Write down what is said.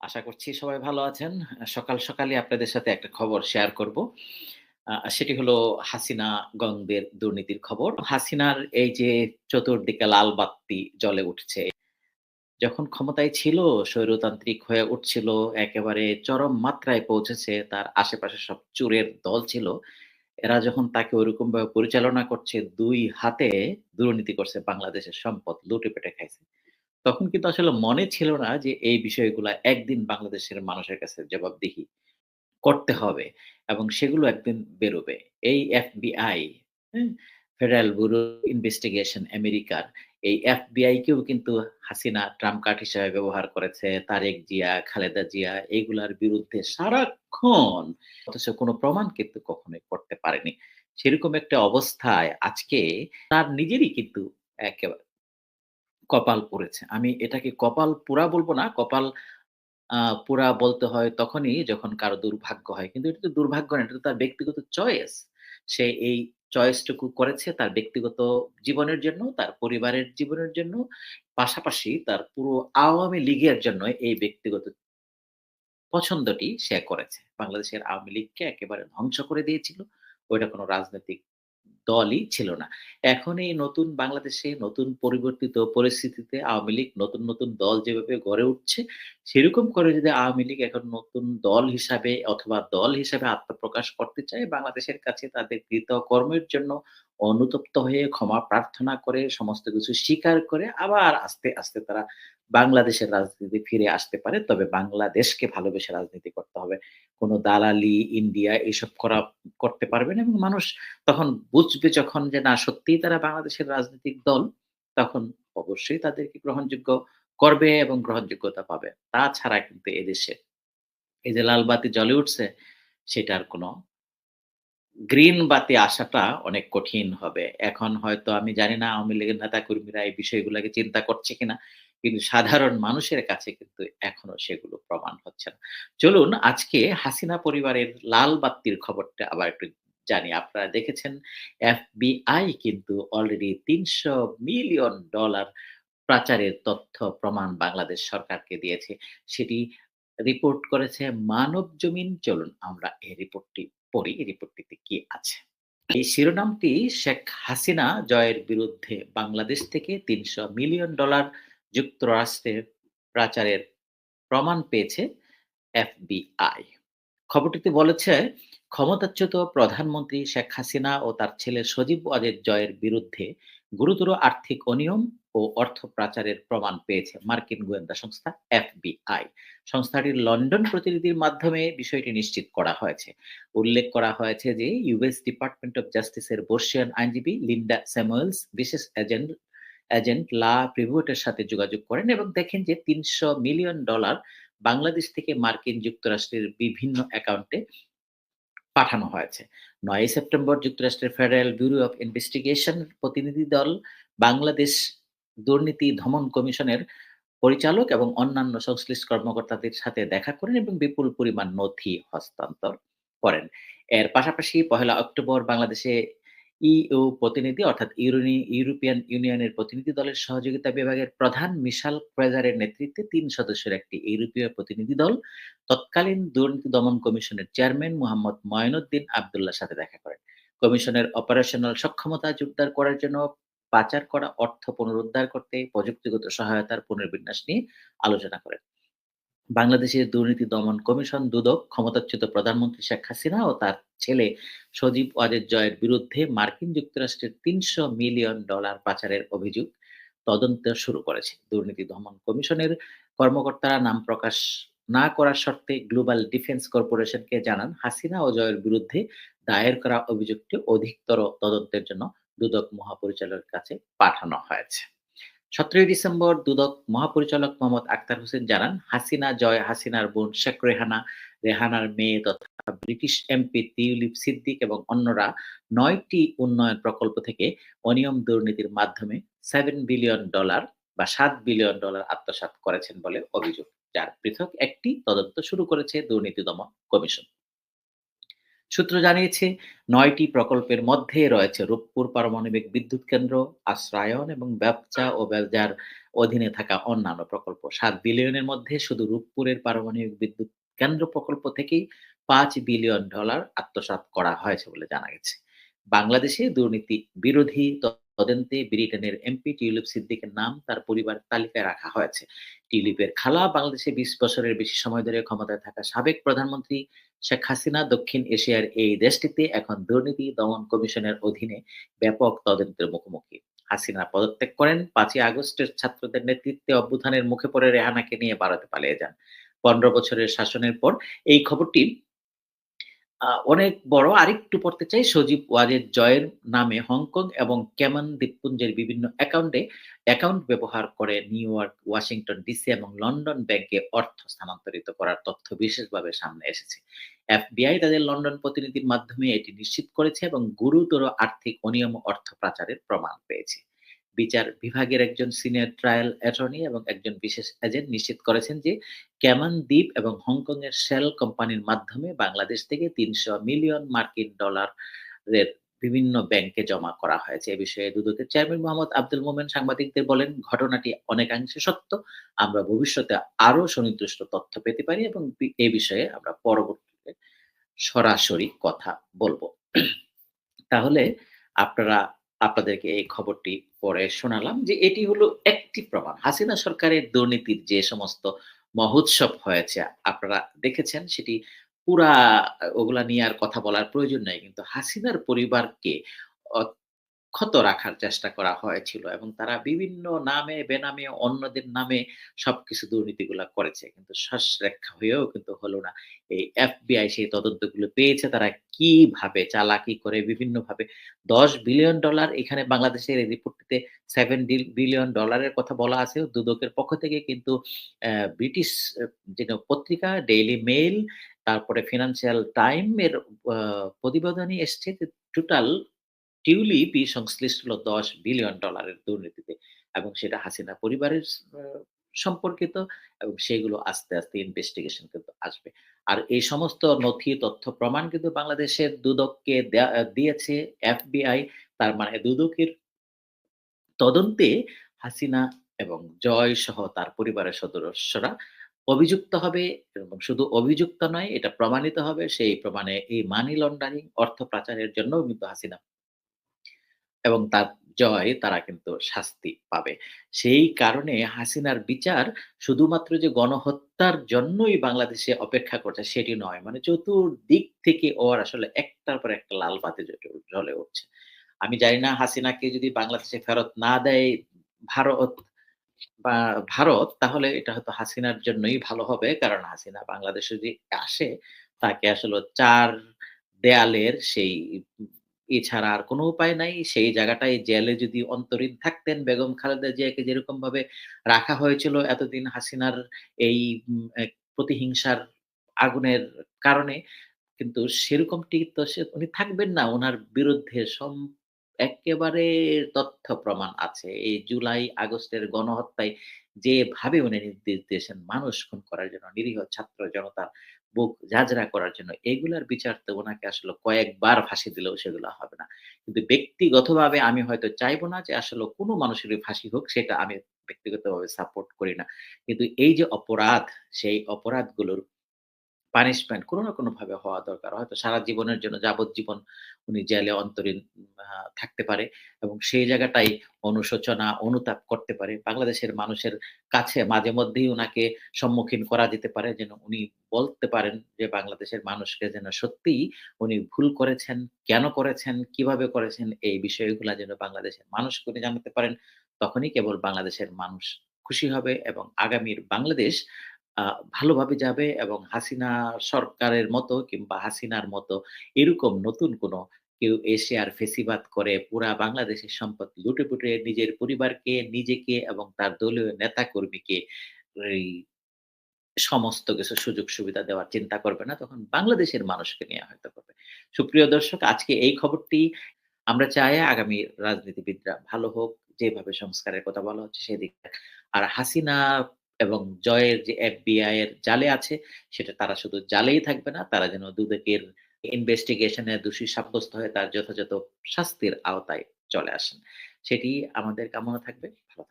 আশা করছি সবাই ভালো আছেন। সকাল সকালই আপনাদের সাথে একটা খবর শেয়ার করব। সেটি হলো হাসিনা গঙ্গের দুর্নীতির খবর। হাসিনার এই যে চতুর্দিকে লাল বাত্তি জ্বলে উঠছে। যখন ক্ষমতায় ছিল স্বৈরতান্ত্রিক হয়ে উঠছিল, একেবারে চরম মাত্রায় পৌঁছেছে, তার আশেপাশে সব চোরের দল ছিল। এরা যখন তাকে ঐরকমভাবে পরিচালনা করছে, দুই হাতে দুর্নীতি করছে, বাংলাদেশের সম্পদ লুটে-পেটে খাইছে। তখন কিন্তু আসলে মনে ছিল না যে এই বিষয়গুলা একদিন বাংলাদেশের মানুষের কাছে জবাবদিহি করতে হবে এবং সেগুলো একদিন বেরোবে। এই এফবিআই? ফেডারেল ব্যুরো ইনভেস্টিগেশন আমেরিকার এই এফবিআই কেও কিন্তু হাসিনা ট্রাম্প কার্ড হিসেবে ব্যবহার করেছে। তারেক জিয়া, খালেদা জিয়া এগুলার বিরুদ্ধে সারাক্ষণ অথচ কোনো প্রমাণ কিন্তু কখনোই করতে পারেনি। সেরকম একটা অবস্থায় আজকে তার নিজেরই কিন্তু একেবারে কপাল পুড়েছে। আমি এটাকে কপাল পোড়া বলব না। কপাল পোড়া বলতে হয় তখনই যখন কারও দুর্ভাগ্য হয়। কিন্তু এটা তো দুর্ভাগ্য না, এটা তো তার ব্যক্তিগত চয়েস। সে এই চয়েসটুকু করেছে তার ব্যক্তিগত জীবনের জন্য, তার পরিবারের জীবনের জন্য, পাশাপাশি তার পুরো আওয়ামী লীগের জন্য এই ব্যক্তিগত পছন্দটি সে করেছে। বাংলাদেশের আওয়ামী লীগকে একেবারে ধ্বংস করে দিয়েছিল। ওইটা কোনো রাজনৈতিক দলই ছিল না। এখন এই নতুন বাংলাদেশে নতুন পরিবর্তিত পরিস্থিতিতে আওয়ামী লীগ নতুন, নতুন দল যেভাবে গড়ে উঠছে, সেরকম করে যদি আওয়ামী লীগ এখন নতুন দল হিসাবে অথবা দল হিসাবে আত্মপ্রকাশ করতে চায়, বাংলাদেশের কাছে তাদের কৃতকর্মের জন্য অনুতপ্ত হয়ে ক্ষমা প্রার্থনা করে, সমস্ত কিছু স্বীকার করে আবার আস্তে, আস্তে তারা বাংলাদেশের রাজনীতি ফিরে আসতে পারে। তবে বাংলাদেশকে ভালোবেসে রাজনীতি করতে হবে। কোনো দালালি, ইন্ডিয়া এসব করা করতে পারবে না এবং মানুষ তখন বুঝবে যখন যে না সত্যিই তারা বাংলাদেশের রাজনৈতিক দল, তখন অবশ্যই তাদেরকে গ্রহণযোগ্য করবে এবং গ্রহণযোগ্যতা পাবে। তাছাড়া কিন্তু এদেশে এই যে লাল বাতি জ্বলে উঠছে, সেটার কোনো গ্রিন বাতি আসাটা অনেক কঠিন হবে। এখন হয়তো আমি জানি না আওয়ামী লীগের নেতাকর্মীরা এই বিষয়গুলাকে চিন্তা করছে কিনা। কিন্তু সাধারণ মানুষের কাছে কিন্তু এখনও সেগুলো প্রমাণ হচ্ছে না। চলুন আজকে হাসিনা পরিবারের লাল বাত্তির খবরটা আবার একটু জানি। আপনারা দেখেছেন এফবিআই কিন্তু অলরেডি $৩০০ মিলিয়ন পাচারের তথ্য প্রমাণ বাংলাদেশ সরকারকে দিয়েছে। সেটি রিপোর্ট করেছে মানবজমিন। চলুন আমরা এই রিপোর্টটি পড়ি। এই রিপোর্টটিতে কি আছে? এই শিরোনামটি শেখ হাসিনা জয়ের বিরুদ্ধে বাংলাদেশ থেকে $৩০০ মিলিয়ন যুক্তরাষ্ট্রে পাচারের প্রমাণ পেয়েছে এফবিআই। খবরটিতে বলেছে, ক্ষমতাচ্যুত প্রধানমন্ত্রী শেখ হাসিনা ও তার ছেলে সজীব ওয়াজেদ জয়ের বিরুদ্ধে গুরুতর আর্থিক অনিয়ম ও অর্থ পাচারের প্রমাণ পেয়েছে মার্কিন গোয়েন্দা সংস্থা এফবিআই। সংস্থাটির লন্ডন প্রতিনিধির মাধ্যমে বিষয়টি নিশ্চিত করা হয়েছে। উল্লেখ করা হয়েছে যে ইউএস ডিপার্টমেন্ট অব জাস্টিসের বর্ষীয়ান আইনজীবী লিন্ডা স্যামুয়েলস বিশেষ এজেন্ট এজেন্ট লা প্রিভুটের সাথে যোগাযোগ করেন এবং দেখেন যে তিনশো মিলিয়ন ডলার বাংলাদেশ থেকে মার্কিন যুক্তরাষ্ট্রের বিভিন্ন অ্যাকাউন্টে পাঠানো হয়েছে। ৯ সেপ্টেম্বর যুক্তরাষ্ট্রের ফেডারেল ব্যুরো অফ ইনভেস্টিগেশন প্রতিনিধি দল বাংলাদেশ দুর্নীতি দমন কমিশনের পরিচালক এবং অন্যান্য সংশ্লিষ্ট কর্মকর্তাদের সাথে দেখা করেন এবং বিপুল পরিমাণ নথি হস্তান্তর করেন। এর পাশাপাশি পহেলা অক্টোবর বাংলাদেশে ইইউ প্রতিনিধি অর্থাৎ ইউরোনি, ইউরোপিয়ান ইউনিয়নের প্রতিনিধি দলের সহযোগিতা বিভাগের প্রধান মিশাল ক্রেজারের নেতৃত্বে তিন সদস্যের একটি ইউরোপীয় প্রতিনিধি দল, তৎকালীন দুর্নীতি দমন কমিশনের চেয়ারম্যান মোহাম্মদ ময়নুদ্দিন আবদুল্লাহর সাথে দেখা করেন। কমিশনের অপারেশনাল সক্ষমতা জোরদার করার জন্য পাচার করা, অর্থ পুনরুদ্ধার করতে, প্রযুক্তিগত সহায়তার পুনর্বিন্যাস নিয়ে আলোচনা করেন। বাংলাদেশের দুর্নীতি দমন কমিশন দুদক, ক্ষমতাচ্যুত প্রধানমন্ত্রী শেখ হাসিনা ও তার ছেলে সজীব ওয়াজেদ জয়ের বিরুদ্ধে মার্কিন যুক্তরাষ্ট্রের তিনশো মিলিয়ন ডলার পাচারের অভিযোগ তদন্ত শুরু করেছে। দুর্নীতি দমন কমিশনের কর্মকর্তারা নাম প্রকাশ না করার শর্তে গ্লোবাল ডিফেন্স কর্পোরেশনকে জানান, হাসিনা ও জয়ের বিরুদ্ধে দায়ের করা অভিযোগটি অধিকতর তদন্তের জন্য দুদক মহাপরিচালকের কাছে পাঠানো হয়েছে। ১৭ই ডিসেম্বর দুদক মহাপরিচালক মোহাম্মদ আক্তার হোসেন জানান, হাসিনা জয় হাসিনার বোন শেখ রেহানা, রেহানার মেয়ে তথা ব্রিটিশ এমপি টিউলিপ সিদ্দিক এবং অন্যরা নয়টি উন্নয়ন প্রকল্প থেকে অনিয়ম দুর্নীতির মাধ্যমে সেভেন বিলিয়ন ডলার বা সাত বিলিয়ন ডলার আত্মসাৎ করেছেন বলে অভিযোগ, যার পৃথক একটি তদন্ত শুরু করেছে দুর্নীতি দমন কমিশন। সূত্র জানিয়েছে, নয়টি প্রকল্পের মধ্যে রয়েছে রূপপুর পারমাণবিক বিদ্যুৎ কেন্দ্র, আশ্রয়ন এবং ব্যবসা ও ব্যবজার অধীনে থাকা অন্যান্য প্রকল্প। সাত বিলিয়নের মধ্যে শুধু রূপপুরের পারমাণবিক বিদ্যুৎ কেন্দ্র প্রকল্প থেকেই পাঁচ বিলিয়ন ডলার আত্মসাত করা হয়েছে বলে জানা গেছে। বাংলাদেশে দুর্নীতি বিরোধী তদন্তে ব্রিটেনের এমপি টিউলিপ সিদ্দিকের নাম তার পরিবারের তালিকায় রাখা হয়েছে। টিউলিপের খালা বাংলাদেশে ২০ বছরের বেশি সময় ধরে ক্ষমতায় থাকা সাবেক প্রধানমন্ত্রী শেখ হাসিনা দক্ষিণ এশিয়ার এই দেশটিতে এখন দুর্নীতি দমন কমিশনের অধীনে ব্যাপক তদন্তের মুখোমুখি। হাসিনা পদত্যাগ করেন, পাঁচই আগস্টের ছাত্রদের নেতৃত্বে অভ্যুত্থানের মুখে পড়ে রেহানাকে নিয়ে ভারতে পালিয়ে যান। ১৫ বছরের শাসনের পর এই খবরটি অনেক বড়। আরেকটু পড়তে চাই সজীব ওয়াজেদ জয়ের নামে হংকং এবং ক্যামান দ্বীপপুঞ্জের বিভিন্ন অ্যাকাউন্টে অ্যাকাউন্ট ব্যবহার করে নিউ ইয়র্ক, ওয়াশিংটন ডিসি এবং লন্ডন ব্যাংকে অর্থ স্থানান্তরিত করার তথ্য বিশেষভাবে সামনে এসেছে। এফবিআই তাদের লন্ডন প্রতিনিধির মাধ্যমে এটি নিশ্চিত করেছে এবং গুরুতর আর্থিক অনিয়ম অর্থ পাচারের প্রমাণ পেয়েছে। বিচার বিভাগের একজন সিনিয়র ট্রায়াল অ্যাটর্নি এবং একজন বিশেষ এজেন্ট নিশ্চিত করেছেন যে ক্যামান দ্বীপ এবং হংকংয়ের শেল কোম্পানির মাধ্যমে বাংলাদেশ থেকে ৩০০ মিলিয়ন মার্কিন ডলারের বিভিন্ন ব্যাংকে জমা করা হয়েছে। এ বিষয়ে দুদকের চেয়ারম্যান মোহাম্মদ আব্দুল মোমেন সাংবাদিকদের বলেন, "ঘটনাটি অনেকাংশে সত্য। আমরা ভবিষ্যতে আরও সুনির্দিষ্ট তথ্য পেতে পারি এবং এ বিষয়ে আমরা পরবর্তীতে সরাসরি কথা বলব তাহলে আপনারা আপনাদেরকে এই খবরটি পরে শোনালাম যে এটি হলো একটি প্রমাণ। হাসিনা সরকারের দুর্নীতির যে সমস্ত মহোৎসব হয়েছে, আপনারা দেখেছেন সেটি পুরা, ওগুলা নিয়ে আর কথা বলার প্রয়োজন নাই। কিন্তু হাসিনার পরিবারকে অক্ষত রাখার চেষ্টা করা হয়েছিল এবং তারা বিভিন্ন নামে, বেনামে, অন্যদের নামে সবকিছু দুর্নীতিগুলা করেছে। কিন্তু শ্বাসরক্ষা হয়েও কিন্তু হলো না। এই এফবিআই সেই তদন্তগুলো পেয়েছে তারা কীভাবে চালাকি করে বিভিন্নভাবে ১০ বিলিয়ন ডলার এখানে বাংলাদেশের রিপোর্টটিতে 7 ডিল বিলিয়ন ডলারের কথা বলা আছে দুদকের পক্ষ থেকে কিন্তু ব্রিটিশ যেন পত্রিকা ডেইলি মেইল তারপরে ফিনান্সিয়াল টাইম এর প্রতিবেদনই এসছে টোটাল টিউলিপই সংশ্লিষ্ট ১০ বিলিয়ন ডলারের দুর্নীতিতে এবং সেটা হাসিনা পরিবারের সম্পর্কিত এবং সেগুলো আস্তে, আস্তে ইনভেস্টিগেশন কিন্তু আসবে। আর এই সমস্ত নথি, তথ্য, প্রমাণ কিন্তু বাংলাদেশের দুদককে দিয়েছে এফবিআই। তার মানে দুদকের তদন্তে হাসিনা এবং জয় সহ তার পরিবারের সদস্যরা অভিযুক্ত হবে এবং শুধু অভিযুক্ত নয় এটা প্রমাণিত হবে। সেই প্রমাণে এই মানি লন্ডারিং অর্থ পাচারের জন্য কিন্তু হাসিনা এবং তার জয় তারা কিন্তু শাস্তি পাবে। সেই কারণে হাসিনার বিচার শুধুমাত্র যে গণহত্যার জন্যই বাংলাদেশে অপেক্ষা করছে সেটি নয়। মানে চতুর্দিক থেকে ওর আসলে একটার পর একটা লাল বাতি জ্বলে উঠছে। আমি জানি না হাসিনাকে যদি বাংলাদেশে ফেরত না দেয় ভারত বা ভারত, তাহলে এটা হয়তো হাসিনার জন্যই ভালো হবে। কারণ হাসিনা বাংলাদেশে যদি আসে, তাকে আসলে চার দেয়ালের সেই এছাড়া আর কোনো উপায় নাই। সেই জায়গাটায় জেলে যদি অন্তরীণ থাকতেন বেগম খালেদা জিয়াকে যেরকমভাবে রাখা হয়েছিল এতদিন হাসিনার এই প্রতিহিংসার আগুনের কারণে কিন্তু সেরকমটি তো সে উনি থাকবেন না। ওনার বিরুদ্ধে সম একেবারে তথ্য প্রমাণ আছে। এই জুলাই আগস্টের গণহত্যায় যেভাবে উনি নির্দেশ দিয়েছেন মানুষ খুন করার জন্য, নিরীহ ছাত্র জনতার বুক ঝাঁঝরা করার জন্য, এগুলার বিচার তো ওনাকে আসলে কয়েকবার ফাঁসি দিলেও সেগুলো হবে না। কিন্তু ব্যক্তিগতভাবে আমি হয়তো চাইব না যে আসলে কোনো মানুষেরই ফাঁসি হোক, সেটা আমি ব্যক্তিগতভাবে সাপোর্ট করি না। কিন্তু এই যে অপরাধ, সেই অপরাধগুলোর পানিশমেন্ট কোনো না কোনো ভাবে হওয়া দরকার। হয়তো সারা জীবনের জন্য যাবজ্জীবন উনি জেলে অন্তরীণ থাকতে পারে এবং সেই জায়গাটাই অনুশোচনা, অনুতাপ করতে পারে। বাংলাদেশের মানুষের কাছে মাঝে মধ্যেই উনাকে সম্মুখীন করা যেতে পারে যেন উনি বলতে পারেন যে বাংলাদেশের মানুষকে যেন সত্যিই উনি ভুল করেছেন, কেন করেছেন, কীভাবে করেছেন এই বিষয়গুলা যেন বাংলাদেশের মানুষকে উনি জানাতে পারেন। তখনই কেবল বাংলাদেশের মানুষ খুশি হবে এবং আগামীর বাংলাদেশ ভালোভাবে যাবে এবং হাসিনা সরকারের মতো কিংবা হাসিনার মতো এরকম নতুন কোনো কেউ এসে আর ফেসিবাদ করে পুরা বাংলাদেশের সম্পদ লুটে-পুটে নিজের পরিবারকে, নিজেকে এবং তার দলীয় নেতাকর্মীকে এই সমস্ত কিছু সুযোগ সুবিধা দেওয়ার চিন্তা করবে না। তখন বাংলাদেশের মানুষকে নিয়ে হয়তো করবে। সুপ্রিয় দর্শক আজকে এই খবরটি আমরা চাই আগামী রাজনীতিবিদরা ভালো হোক, যেভাবে সংস্কারের কথা বলা হচ্ছে সেদিকে। আর হাসিনা এবং জয়ের যে এফবিআই এর জালে আছে সেটা তারা শুধু জালেই থাকবে না, তারা যেন দুদকের ইনভেস্টিগেশনে দোষী সাব্যস্ত হয়ে তার যথাযথ শাস্তির আওতায় চলে আসেন। সেটি আমাদের কামনা থাকবে। ভালো